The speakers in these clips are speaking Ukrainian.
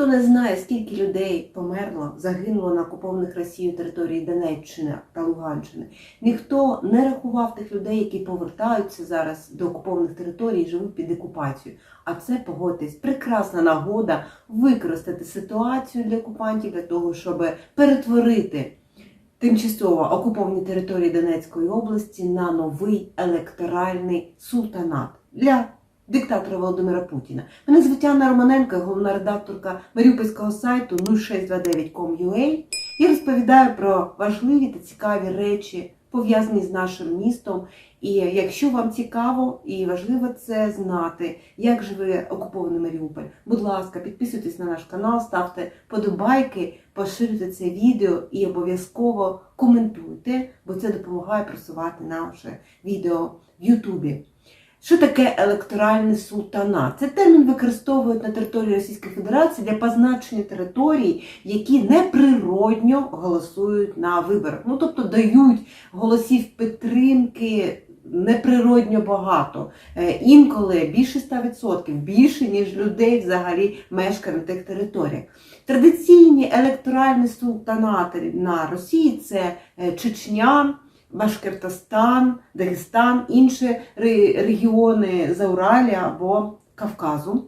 Ніхто не знає, скільки людей померло, загинуло на окупованих Росією території Донеччини та Луганщини. Ніхто не рахував тих людей, які повертаються зараз до окупованих територій і живуть під окупацією. А це погодьтесь, прекрасна нагода використати ситуацію для окупантів для того, щоб перетворити тимчасово окуповані території Донецької області на новий електоральний султанат для диктатора Володимира Путіна. Мене звуть Анна Романенко, головна редакторка маріупольського сайту 0629.com.ua і розповідаю про важливі та цікаві речі, пов'язані з нашим містом. І якщо вам цікаво і важливо це знати, як живе окупований Маріуполь, будь ласка, підписуйтесь на наш канал, ставте подобайки, поширюйте це відео і обов'язково коментуйте, бо це допомагає просувати наше відео в Ютубі. Що таке електоральний султанат? Це термін використовують на території Російської Федерації для позначення територій, які неприродньо голосують на виборах. Ну тобто дають голосів підтримки неприродньо багато. Е, Інколи більше 100%, більше ніж людей взагалі мешкає на тих територіях. Традиційні електоральні султанати на Росії це е, Чечня. Башкортостан, Дагестан, інші регіони Зауралі або Кавказу.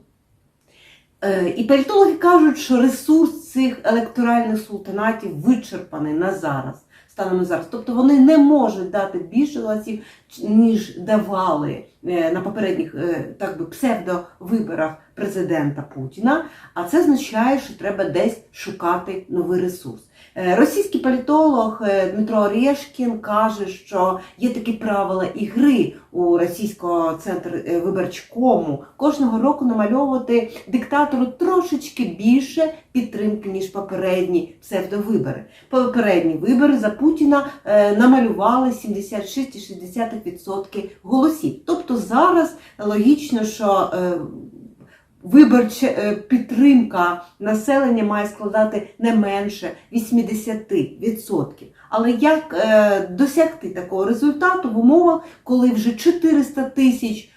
Е, І політологи кажуть, що ресурс цих електоральних султанатів вичерпаний на зараз, станом на зараз. Тобто вони не можуть дати більше голосів, ніж давали на попередніх е, так би, псевдовиборах президента Путіна. А це означає, що треба десь шукати новий ресурс. Е, Російський політолог е, Дмитро Орешкін каже, що є такі правила ігри у російського центру е, виборчкому кожного року намальовувати диктатору трошечки більше підтримки, ніж попередні псевдовибори. Попередні вибори за Путіна е, намалювали 76,6% голосів. Тобто зараз логічно, що е, виборча е, підтримка населення має складати не менше 80%. Але як е, досягти такого результату в умовах, коли вже 400 тисяч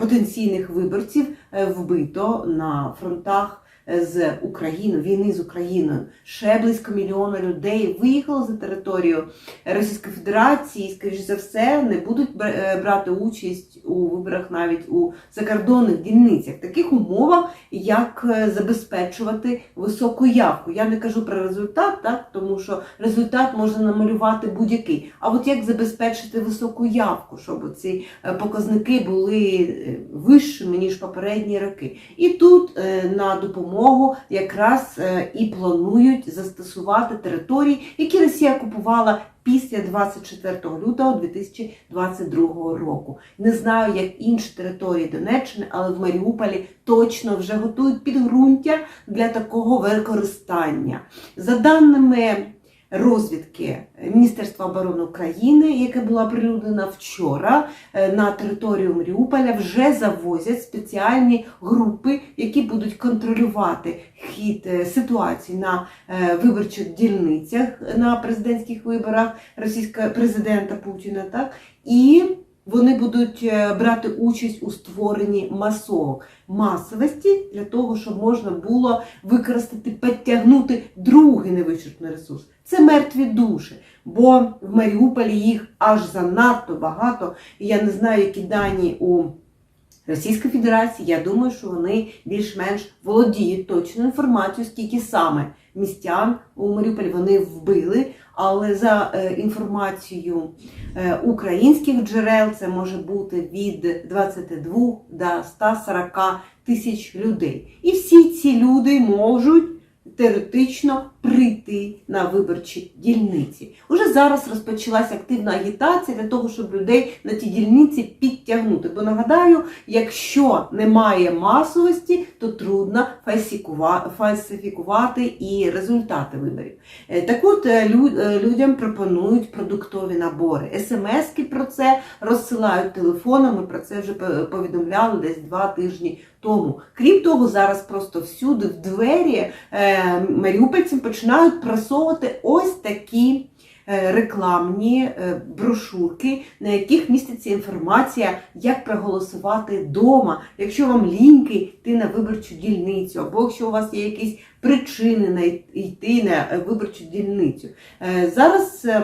потенційних виборців вбито на фронтах з Україною, війни з Україною. Ще близько мільйона людей виїхало за територію Російської Федерації, і, скоріш за все, не будуть е, брати участь у виборах навіть у закордонних дільницях. Таких умовах як е, забезпечувати високу явку. Я не кажу про результат, так тому що результат можна намалювати будь-який. А от як забезпечити високу явку, щоб ці е, показники були вищими ніж попередні роки. І тут на допомогу якраз е, і планують застосувати території, які Росія купувала після 24 лютого 2022 року. Не знаю, як інші території Донеччини, але в Маріуполі точно вже готують підґрунтя для такого використання. За даними розвідки Міністерства оборони України, яке була оприлюднена вчора е, на територію Маріуполя, вже завозять спеціальні групи, які будуть контролювати хід е, ситуації на е, виборчих дільницях на президентських виборах російського президента Путіна. Так і вони будуть е, брати участь у створенні масовок масовості для того, щоб можна було використати, підтягнути другий невичерпний ресурс. Це мертві душі, бо в Маріуполі їх аж занадто багато. І я не знаю, які дані у Російської Федерація, Я думаю, що вони більш-менш володіють точною інформацією, скільки саме містян у Маріуполі вони вбили. Але за е, інформацією е, українських джерел це може бути від 22 до 140 тисяч людей. І всі ці люди можуть теоретично прийти на виборчі дільниці. Уже зараз розпочалася активна агітація для того, щоб людей на ті дільниці підтягнути. Бо нагадаю, якщо немає масовості, то трудно фальсифікувати і результати виборів. Е, Так от е, е, людям пропонують продуктові набори. СМСки про це розсилають телефоном. Ми про це вже по- повідомляли десь два тижні тому. Крім того, зараз просто всюди в двері е, маріупольцям починають просовувати ось такі е, рекламні е, брошурки, на яких міститься інформація, як проголосувати вдома, якщо вам ліньки йти на виборчу дільницю, або якщо у вас є якісь причини на йти на е, виборчу дільницю. Зараз е,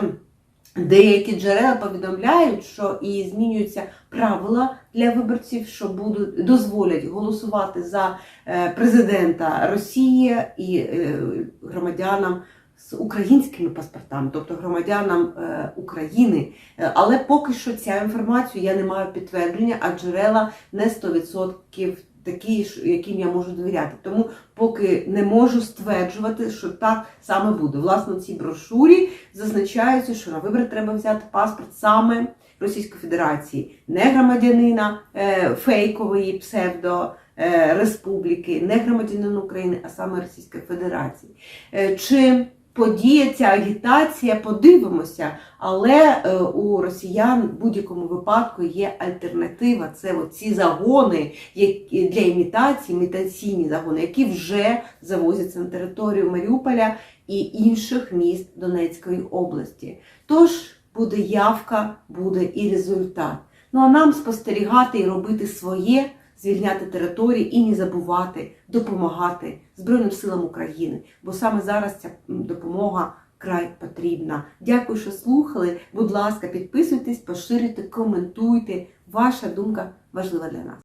деякі джерела повідомляють, що і змінюються правила для виборців, що будуть дозволять голосувати за е, президента Росії і е, громадянам з українськими паспортами, тобто громадянам е, України. Але поки що ця інформація я не маю підтвердження, а джерела не 100% такі, яким я можу довіряти. Тому поки не можу стверджувати, що так саме буде. Власне, в цій брошурі зазначається, що на вибори треба взяти паспорт саме Російської Федерації, не громадянина е, фейкової псевдо. е, Республіки, не громадянин України, а саме Російської Федерації. Е, Чи подіє ця агітація, подивимося, але е, у росіян в будь-якому випадку є альтернатива. Це ці загони які, для імітації, імітаційні загони, які вже завозяться на територію Маріуполя і інших міст Донецької області. Тож буде явка, буде і результат. Ну а нам спостерігати і робити своє, звільняти території і не забувати допомагати Збройним силам України, бо саме зараз ця допомога край потрібна. Дякую, що слухали. Будь ласка, підписуйтесь, поширюйте, коментуйте. Ваша думка важлива для нас.